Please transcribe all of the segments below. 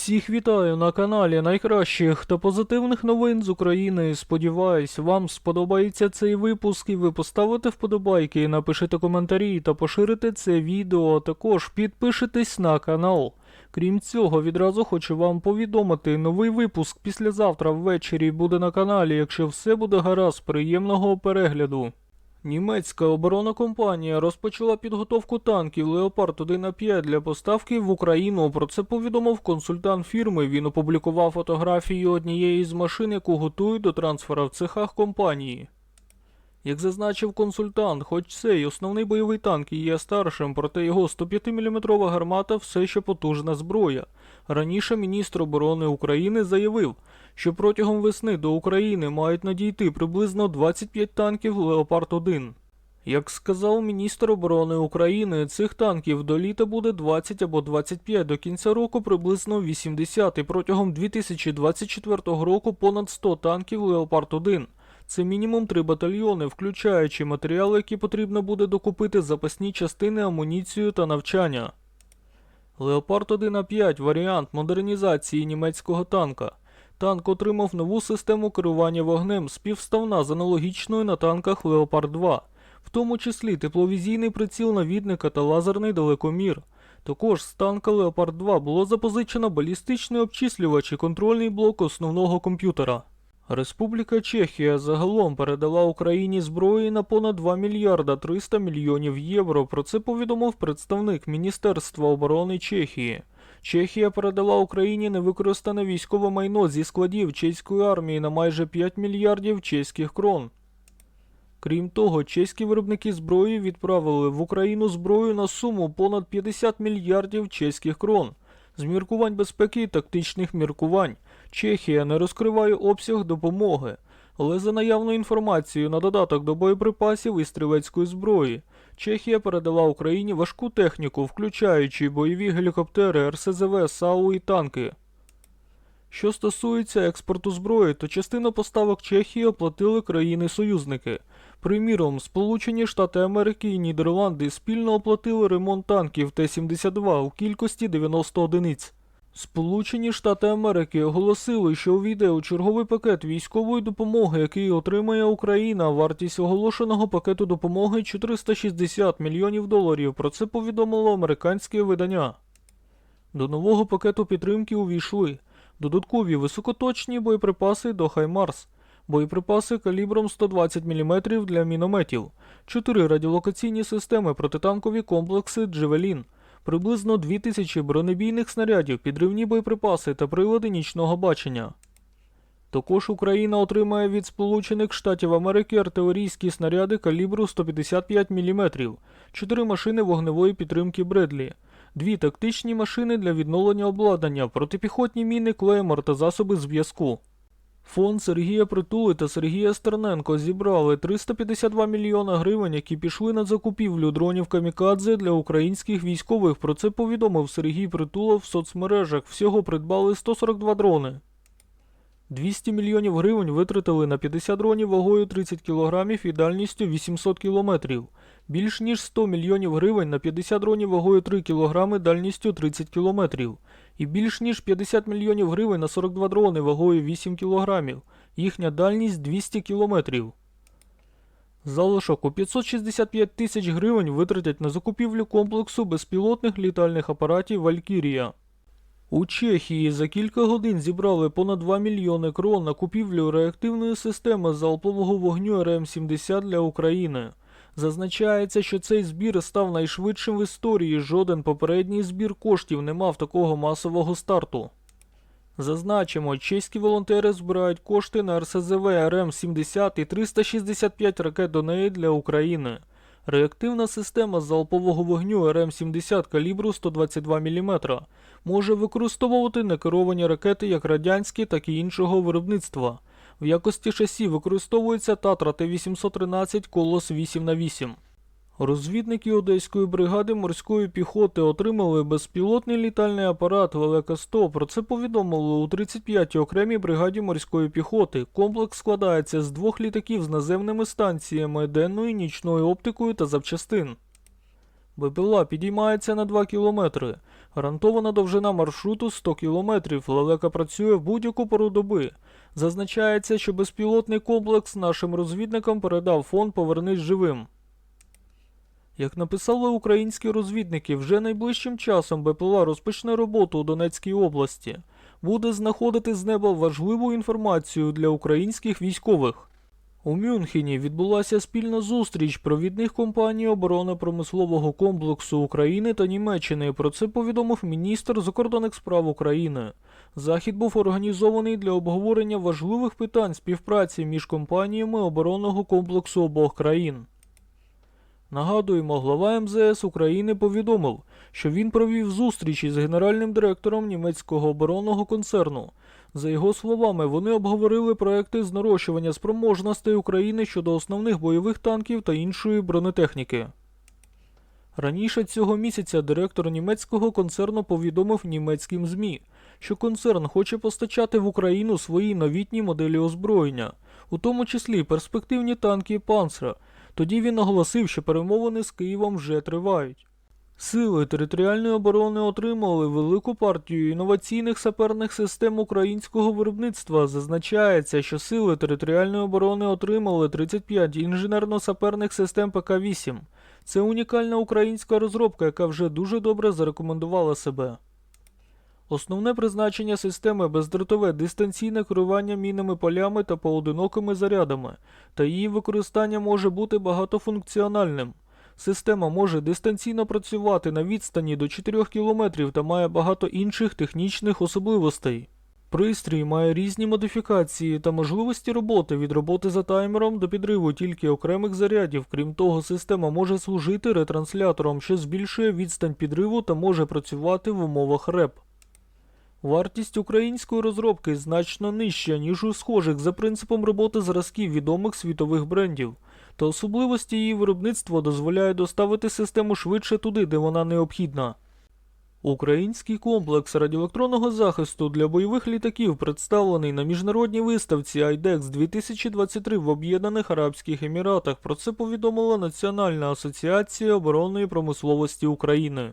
Всіх вітаю на каналі найкращих та позитивних новин з України. Сподіваюсь, вам сподобається цей випуск і ви поставите вподобайки, напишите коментарі та поширите це відео, також підпишитесь на канал. Крім цього, відразу хочу вам повідомити, новий випуск післязавтра ввечері буде на каналі, якщо все буде гаразд, приємного перегляду. Німецька оборонна компанія розпочала підготовку танків Леопард 1 а 5 для поставки в Україну. Про це повідомив консультант фірми. Він опублікував фотографію однієї з машин, яку готують до трансфера в цехах компанії. Як зазначив консультант, хоч цей основний бойовий танк і є старшим, проте його 105-мм гармата все ще потужна зброя. Раніше міністр оборони України заявив, що протягом весни до України мають надійти приблизно 25 танків Леопард 1. Як сказав міністр оборони України, цих танків до літа буде 20 або 25, до кінця року приблизно 80 і протягом 2024 року понад 100 танків Леопард 1. Це мінімум 3 батальйони, включаючи матеріали, які потрібно буде докупити запасні частини, амуніцію та навчання. Леопард 1 а 5 варіант модернізації німецького танка. Танк отримав нову систему керування вогнем, співставна з аналогічною на танках Леопард 2, в тому числі тепловізійний приціл навідника та лазерний далекомір. Також з танка Леопард 2 було запозичено балістичний обчислювач і контрольний блок основного комп'ютера. Республіка Чехія загалом передала Україні зброї на понад 2 мільярда 300 мільйонів євро. Про це повідомив представник Міністерства оборони Чехії. Чехія передала Україні невикористане військове майно зі складів чеської армії на майже 5 мільярдів чеських крон. Крім того, чеські виробники зброї відправили в Україну зброю на суму понад 50 мільярдів чеських крон. З міркувань безпеки і тактичних міркувань Чехія не розкриває обсяг допомоги, але за наявною інформацією на додаток до боєприпасів і стрілецької зброї, Чехія передала Україні важку техніку, включаючи бойові гелікоптери, РСЗВ, САУ і танки. Що стосується експорту зброї, то частину поставок Чехії оплатили країни-союзники. Приміром, Сполучені Штати Америки і Нідерланди спільно оплатили ремонт танків Т-72 у кількості 90 одиниць. Сполучені Штати Америки оголосили, що увійде у черговий пакет військової допомоги, який отримає Україна. Вартість оголошеного пакету допомоги 460 мільйонів доларів. Про це повідомило американське видання. До нового пакету підтримки увійшли додаткові високоточні боєприпаси до Хаймарс, боєприпаси калібром 120 мм для мінометів, 4 радіолокаційні системи протитанкові комплекси Джевелін, приблизно 2000 бронебійних снарядів, підривні боєприпаси та прилади нічного бачення. Також Україна отримає від Сполучених Штатів Америки артилерійські снаряди калібру 155 мм, 4 машини вогневої підтримки Бредлі, дві тактичні машини для відновлення обладнання, протипіхотні міни Клеймор та засоби зв'язку. Фонд Сергія Притули та Сергія Стерненко зібрали 352 мільйона гривень, які пішли на закупівлю дронів Камікадзе для українських військових. Про це повідомив Сергій Притула в соцмережах. Всього придбали 142 дрони. 200 мільйонів гривень витратили на 50 дронів вагою 30 кілограмів і дальністю 800 кілометрів. Більш ніж 100 мільйонів гривень на 50 дронів вагою 3 кілограми дальністю 30 кілометрів. І більш ніж 50 мільйонів гривень на 42 дрони вагою 8 кілограмів. Їхня дальність 200 кілометрів. Залишок у 565 тисяч гривень витратять на закупівлю комплексу безпілотних літальних апаратів Валькірія. У Чехії за кілька годин зібрали понад 2 мільйони крон на купівлю реактивної системи залпового вогню РМ-70 для України. Зазначається, що цей збір став найшвидшим в історії. Жоден попередній збір коштів не мав такого масового старту. Зазначимо, чеські волонтери збирають кошти на РСЗВ РМ-70 і 365 ракет до неї для України. Реактивна система залпового вогню РМ-70 калібру 122 мм може використовувати некеровані ракети як радянські, так і іншого виробництва. В якості шасі використовується Татра Т-813 Колос 8х8. Розвідники Одеської бригади морської піхоти отримали безпілотний літальний апарат Велика 100. Про це повідомили у 35-й окремій бригаді морської піхоти. Комплекс складається з двох літаків з наземними станціями денною нічною оптикою та запчастин. БПЛА підіймається на 2 кілометри. Гарантована довжина маршруту 100 кілометрів. Лелека працює в будь-яку пору доби. Зазначається, що безпілотний комплекс нашим розвідникам передав фонд Повернись живим. Як написали українські розвідники, вже найближчим часом БПЛА розпочне роботу у Донецькій області. Буде знаходити з неба важливу інформацію для українських військових. У Мюнхені відбулася спільна зустріч провідних компаній оборонно-промислового комплексу України та Німеччини. Про це повідомив міністр закордонних справ України. Захід був організований для обговорення важливих питань співпраці між компаніями оборонного комплексу обох країн. Нагадуємо, глава МЗС України повідомив, що він провів зустріч із генеральним директором німецького оборонного концерну. За його словами, вони обговорили проекти з нарощування спроможностей України щодо основних бойових танків та іншої бронетехніки. Раніше цього місяця директор німецького концерну повідомив німецьким ЗМІ, що концерн хоче постачати в Україну свої новітні моделі озброєння, у тому числі перспективні танки Панцера. Тоді він оголосив, що перемовини з Києвом вже тривають. Сили територіальної оборони отримали велику партію інноваційних саперних систем українського виробництва. Зазначається, що сили територіальної оборони отримали 35 інженерно-саперних систем ПК-8. Це унікальна українська розробка, яка вже дуже добре зарекомендувала себе. Основне призначення системи бездротове дистанційне керування мінними полями та поодинокими зарядами, та її використання може бути багатофункціональним. Система може дистанційно працювати на відстані до 4 км та має багато інших технічних особливостей. Пристрій має різні модифікації та можливості роботи від роботи за таймером до підриву тільки окремих зарядів. Крім того, система може служити ретранслятором, що збільшує відстань підриву та може працювати в умовах РЕП. Вартість української розробки значно нижча, ніж у схожих за принципом роботи зразків відомих світових брендів, та особливості її виробництва дозволяє доставити систему швидше туди, де вона необхідна. Український комплекс радіоелектронного захисту для бойових літаків представлений на міжнародній виставці IDEX 2023 в Об'єднаних Арабських Еміратах. Про це повідомила Національна асоціація оборонної промисловості України.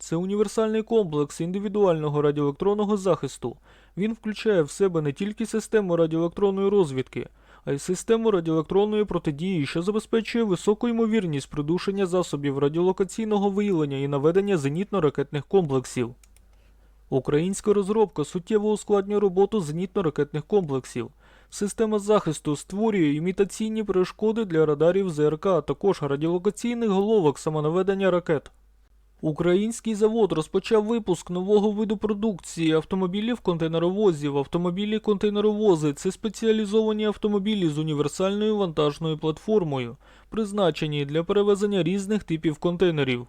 Це універсальний комплекс індивідуального радіоелектронного захисту. Він включає в себе не тільки систему радіоелектронної розвідки, а й систему радіоелектронної протидії, що забезпечує високу ймовірність придушення засобів радіолокаційного виявлення і наведення зенітно-ракетних комплексів. Українська розробка суттєво ускладнює роботу зенітно-ракетних комплексів. Система захисту створює імітаційні перешкоди для радарів ЗРК, а також радіолокаційних головок самонаведення ракет. Український завод розпочав випуск нового виду продукції автомобілів контейнеровозів. Автомобілі контейнеровози це спеціалізовані автомобілі з універсальною вантажною платформою, призначені для перевезення різних типів контейнерів.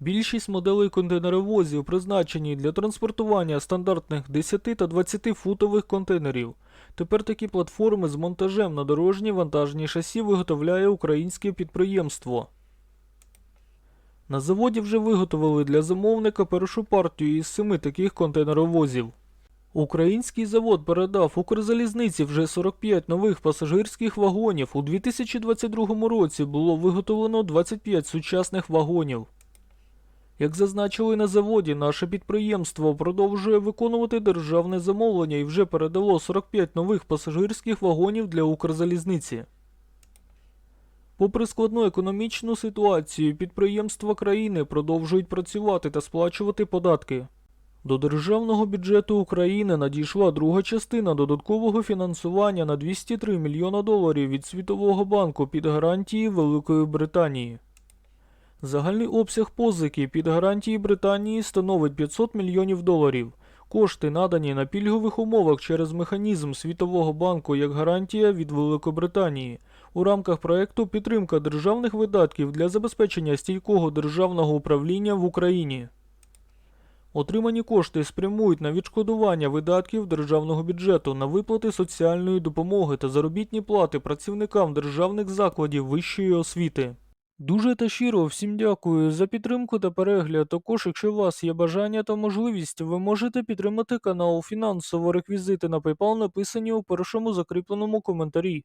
Більшість моделей контейнеровозів призначені для транспортування стандартних 10 та 20 футових контейнерів. Тепер такі платформи з монтажем на дорожні вантажні шасі виготовляє українське підприємство. На заводі вже виготовили для замовника першу партію із семи таких контейнеровозів. Український завод передав Укрзалізниці вже 45 нових пасажирських вагонів. У 2022 році було виготовлено 25 сучасних вагонів. Як зазначили на заводі, наше підприємство продовжує виконувати державне замовлення і вже передало 45 нових пасажирських вагонів для Укрзалізниці. Попри складну економічну ситуацію, підприємства країни продовжують працювати та сплачувати податки. До державного бюджету України надійшла друга частина додаткового фінансування на 203 мільйона доларів від Світового банку під гарантії Великої Британії. Загальний обсяг позики під гарантії Британії становить 500 мільйонів доларів. Кошти надані на пільгових умовах через механізм Світового банку як гарантія від Великобританії у рамках проекту Підтримка державних видатків для забезпечення стійкого державного управління в Україні. Отримані кошти спрямують на відшкодування видатків державного бюджету на виплати соціальної допомоги та заробітні плати працівникам державних закладів вищої освіти. Дуже та щиро всім дякую за підтримку та перегляд. Також, якщо у вас є бажання та можливість, ви можете підтримати канал фінансово. Реквізити на PayPal написані у першому закріпленому коментарі.